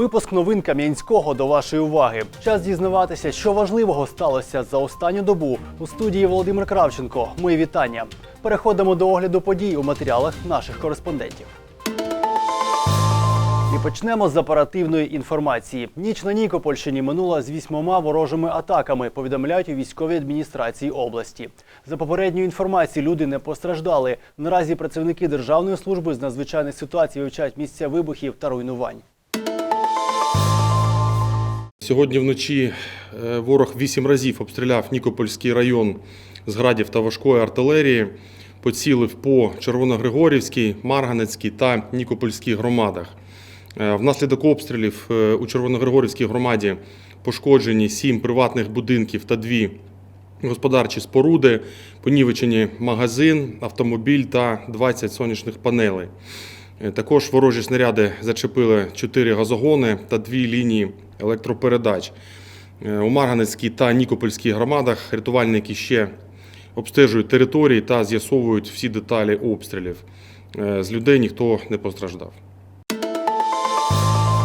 Випуск новин Кам'янського до вашої уваги. Час дізнаватися, що важливого сталося за останню добу. У студії Володимир Кравченко. Мої вітання. Переходимо до огляду подій у матеріалах наших кореспондентів. І почнемо з оперативної інформації. Ніч на Нікопольщині минула з вісьмома ворожими атаками, повідомляють у військовій адміністрації області. За попередньою інформацією, люди не постраждали. Наразі працівники Державної служби з надзвичайних ситуацій вивчають місця вибухів та руйнувань. Сьогодні вночі е, ворог вісім разів обстріляв Нікопольський район з градів та важкої артилерії, поцілив по Червоногригорівській, Марганецькій та Нікопольській громадах. Е, Внаслідок обстрілів е, у Червоногригорівській громаді пошкоджені сім приватних будинків та дві господарчі споруди, понівечені магазин, автомобіль та 20 сонячних панелей. Також ворожі снаряди зачепили 4 газогони та дві лінії електропередач. Е, У Марганецькій та Нікопольській громадах рятувальники ще обстежують території та з'ясовують всі деталі обстрілів. Е, З людей ніхто не постраждав.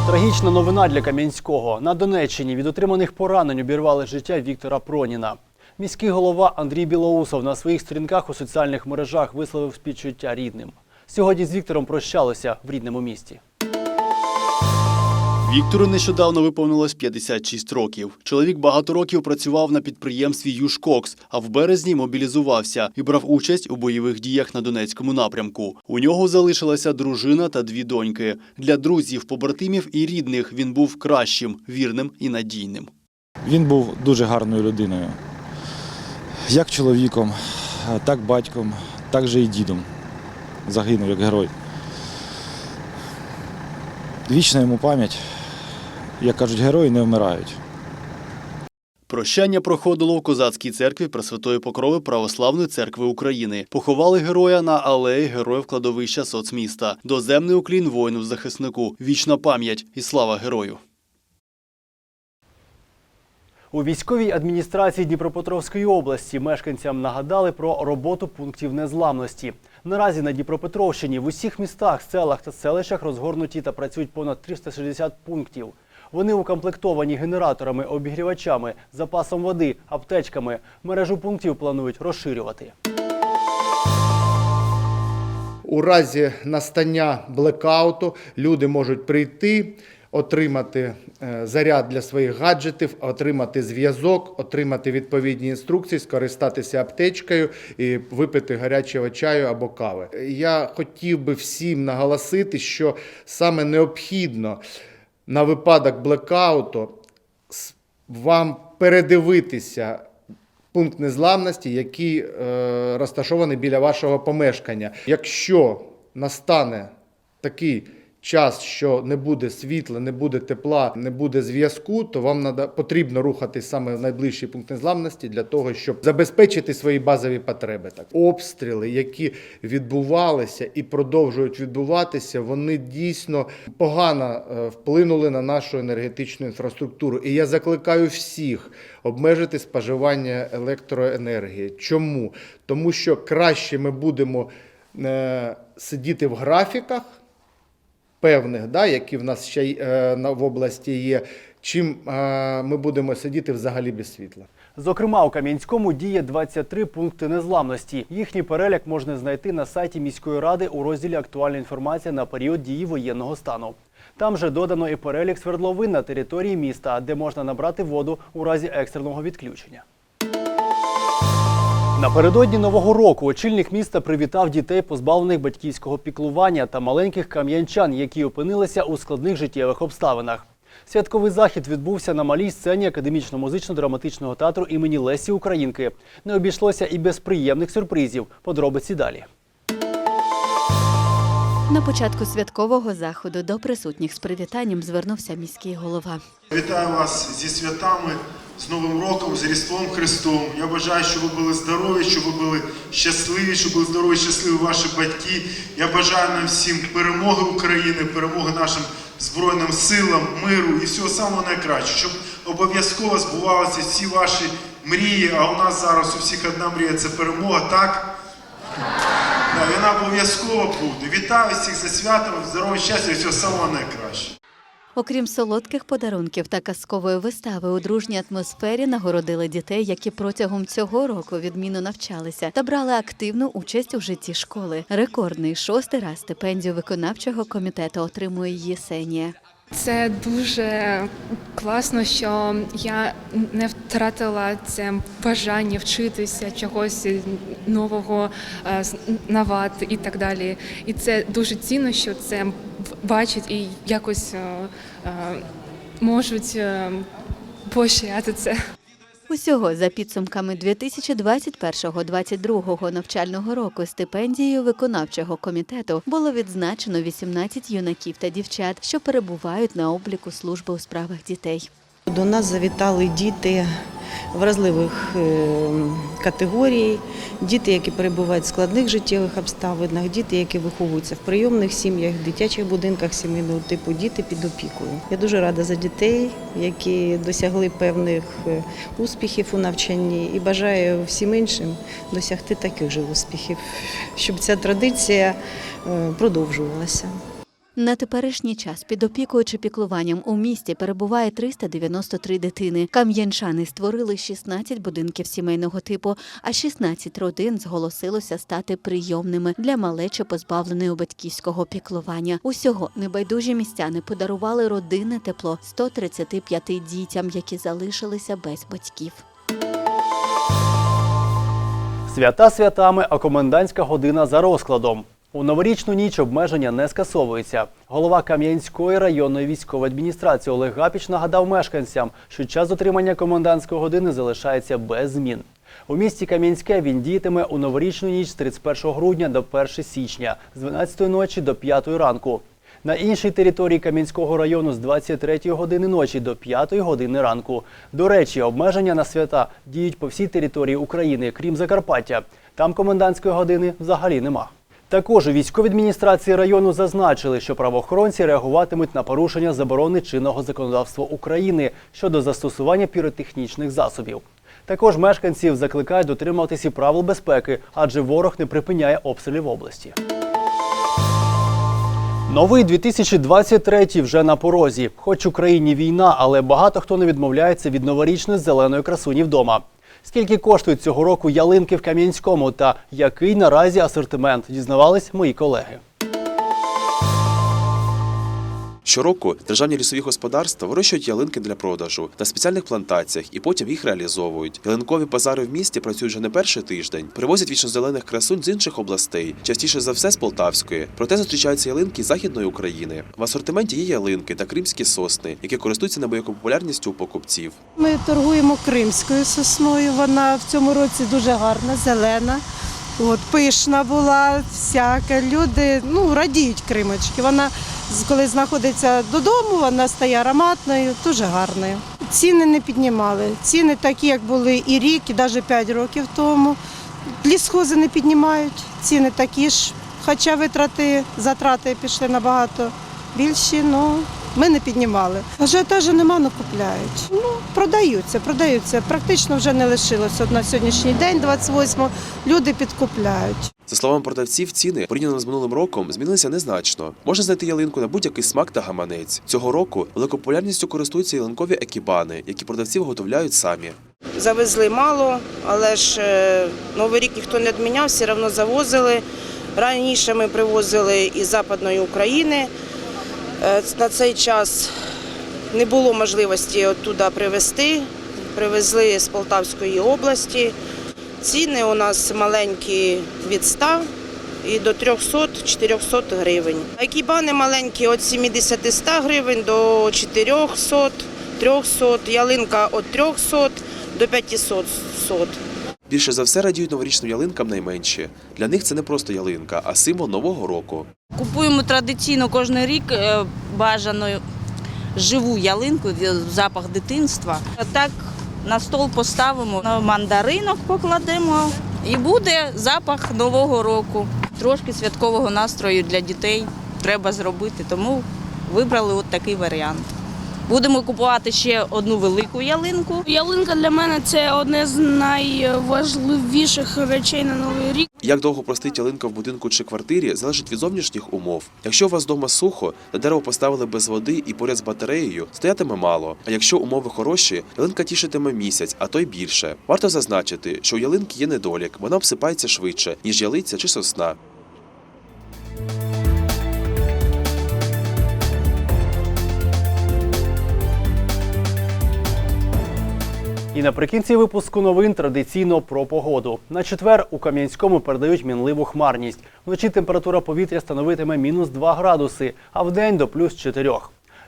Трагічна новина для Кам'янського. На Донеччині від отриманих поранень обірвали життя Віктора Проніна. Міський голова Андрій Білоусов на своїх сторінках у соціальних мережах висловив співчуття рідним. Сьогодні з Віктором прощалися в рідному місті. Віктору нещодавно виповнилось 56 років. Чоловік багато років працював на підприємстві Юшкокс, а в березні мобілізувався і брав участь у бойових діях на Донецькому напрямку. У нього залишилася дружина та дві доньки. Для друзів, побратимів і рідних він був кращим, вірним і надійним. Він був дуже гарною людиною. Як чоловіком, так батьком, так же і дідом. Загинув як герой. Вічна йому пам'ять. Як кажуть, герої не вмирають. Прощання проходило в козацькій церкві Пресвятої Покрови Православної церкви України. Поховали героя на алеї героїв кладовища соцміста. Доземний уклін воїну захиснику. Вічна пам'ять і слава герою. У військовій адміністрації Дніпропетровської області мешканцям нагадали про роботу пунктів незламності. Наразі на Дніпропетровщині в усіх містах, селах та селищах розгорнуті та працюють понад 360 пунктів. Вони укомплектовані генераторами, обігрівачами, запасом води, аптечками. Мережу пунктів планують розширювати. У разі настання блекауту люди можуть прийти, отримати е, заряд для своїх гаджетів, отримати зв'язок, отримати відповідні інструкції, скористатися аптечкою і випити гарячого чаю або кави. Я хотів би всім наголосити, що саме необхідно на випадок блекауту вам передивитися пункт незламності, який е, розташований біля вашого помешкання. Якщо настане такий час, що не буде світла, не буде тепла, не буде зв'язку, то вам потрібно рухатись саме в найближчий пункт незламності для того, щоб забезпечити свої базові потреби. Так, обстріли, які відбувалися і продовжують відбуватися, вони дійсно погано е, вплинули на нашу енергетичну інфраструктуру. І я закликаю всіх обмежити споживання електроенергії. Чому? Тому що краще ми будемо е, сидіти в графіках певних, да, які в нас ще е, в області є, чим е, ми будемо сидіти взагалі без світла. Зокрема, у Кам'янському діє 23 пункти незламності. Їхній перелік можна знайти на сайті міської ради у розділі Актуальна інформація на період дії воєнного стану. Там же додано і перелік свердловин на території міста, де можна набрати воду у разі екстреного відключення. Напередодні нового року очільник міста привітав дітей, позбавлених батьківського піклування та маленьких кам'янчан, які опинилися у складних життєвих обставинах. Святковий захід відбувся на малій сцені академічно-музично-драматичного театру імені Лесі Українки. Не обійшлося і без приємних сюрпризів. Подробиці далі. На початку святкового заходу до присутніх з привітанням звернувся міський голова. Вітаю вас зі святами, з Новим роком, з Різдвом Христом. Я бажаю, щоб ви були здорові, щоб ви були щасливі, щоб були здорові, щасливі ваші батьки. Я бажаю нам всім перемоги України, перемоги нашим Збройним силам, миру і всього самого найкращого, щоб обов'язково збувалися всі ваші мрії. А у нас зараз у всіх одна мрія це перемога, так? Вона обов'язково буде. Вітаю всіх за святом, здоров'я, щастя і всього самого найкращого. Окрім солодких подарунків та казкової вистави, у дружній атмосфері нагородили дітей, які протягом цього року відмінно навчалися та брали активну участь у житті школи. Рекордний шостий раз стипендію виконавчого комітету отримує Єсенія. Це дуже класно, що я не втратила це бажання вчитися чогось нового, е, знавати і так далі. І це дуже цінно, що це бачать і якось е, е, можуть поощряти це. Усього за підсумками 2021-2022 навчального року стипендією виконавчого комітету було відзначено 18 юнаків та дівчат, що перебувають на обліку служби у справах дітей. До нас завітали діти вразливих е, категорій, діти, які перебувають в складних життєвих обставинах, діти, які виховуються в прийомних сім'ях, дитячих будинках сімейного типу, діти під опікою. Я дуже рада за дітей, які досягли певних е, успіхів у навчанні, і бажаю всім іншим досягти таких же успіхів, щоб ця традиція е, продовжувалася. На теперішній час під опікою чи піклуванням у місті перебуває 393 дитини. Кам'янчани створили 16 будинків сімейного типу, а 16 родин зголосилося стати прийомними для малечі, позбавленої батьківського піклування. Усього небайдужі містяни подарували родинне тепло 135 дітям, які залишилися без батьків. Свята святами, а комендантська година за розкладом. У новорічну ніч обмеження не скасовуються. Голова Кам'янської районної військової адміністрації Олег Гапіч нагадав мешканцям, що час дотримання комендантської години залишається без змін. У місті Кам'янське він діятиме у новорічну ніч з 31 грудня до 1 січня, з 12 ночі до 5 ранку. На іншій території Кам'янського району з 23 години ночі до 5 години ранку. До речі, обмеження на свята діють по всій території України, крім Закарпаття. Там комендантської години взагалі нема. Також у військовій адміністрації району зазначили, що правоохоронці реагуватимуть на порушення заборони чинного законодавства України щодо застосування піротехнічних засобів. Також мешканців закликають дотримуватися правил безпеки, адже ворог не припиняє обстрілів області. Новий 2023 вже на порозі. Хоч Україні війна, але багато хто не відмовляється від новорічної зеленої красуні вдома. Скільки коштують цього року ялинки в Кам'янському та який наразі асортимент, дізнавались мої колеги. Щороку державні лісові господарства вирощують ялинки для продажу на спеціальних плантаціях і потім їх реалізовують. Ялинкові базари в місті працюють вже не перший тиждень. Привозять вічнозелених красунь з інших областей, частіше за все з Полтавської. Проте зустрічаються ялинки західної України. В асортименті є ялинки та кримські сосни, які користуються неабиякою популярністю у покупців. Ми торгуємо кримською сосною. Вона в цьому році дуже гарна, зелена. От, пишна була, всяка. Люди ну, радіють кримочки. Вона, коли знаходиться додому, вона стає ароматною, дуже гарною. Ціни не піднімали. Ціни такі, як були і рік, і навіть 5 років тому. Лісхози не піднімають, ціни такі ж. Хоча витрати, затрати пішли набагато більші, ну ми не піднімали. Ажіотажу нема, але купляють. Ну, продаються, продаються. Практично вже не лишилося. От на сьогоднішній день, 28-го, люди підкупляють. За словами продавців, ціни порівняно з минулим роком змінилися незначно. Можна знайти ялинку на будь-який смак та гаманець. Цього року великою популярністю користуються ялинкові екібани, які продавці виготовляють самі. Завезли мало, але ж е, Новий рік ніхто не відміняв, все одно завозили. Раніше ми привозили із Западної України. Е, На цей час не було можливості оттуда привезти. Привезли з Полтавської області. Ціни у нас маленькі від 100 і до 300-400 гривень. Екібани маленькі від 70-100 гривень до 400, 300, ялинка від 300 до 500. Більше за все радіють новорічним ялинкам найменші. Для них це не просто ялинка, а символ нового року. Купуємо традиційно кожен рік е, бажану живу ялинку, запах дитинства. Так на стол поставимо, на мандаринок покладемо і буде запах нового року. Трошки святкового настрою для дітей треба зробити, тому вибрали от такий варіант. Будемо купувати ще одну велику ялинку. Ялинка для мене це одне з найважливіших речей на новий рік. Як довго простить ялинка в будинку чи квартирі, залежить від зовнішніх умов. Якщо у вас вдома сухо, та дерево поставили без води і поряд з батареєю, стоятиме мало. А якщо умови хороші, ялинка тішитиме місяць, а то й більше. Варто зазначити, що у ялинки є недолік, вона обсипається швидше, ніж ялиця чи сосна. І наприкінці випуску новин традиційно про погоду. На четвер у Кам'янському передають мінливу хмарність. Вночі температура повітря становитиме мінус 2 градуси, а вдень до плюс 4.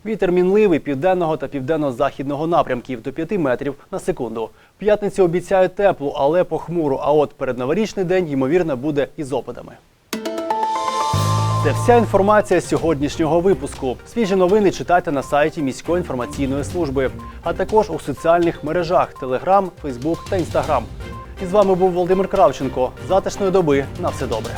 Вітер мінливий південного та південно-західного напрямків до 5 метрів на секунду. В П'ятницю обіцяють теплу, але похмуру. А от передноворічний день, ймовірно, буде із опадами. Це вся інформація сьогоднішнього випуску. Свіжі новини читайте на сайті міської інформаційної служби, а також у соціальних мережах Телеграм, Фейсбук та Інстаграм. І з вами був Володимир Кравченко. Затишної доби на все добре.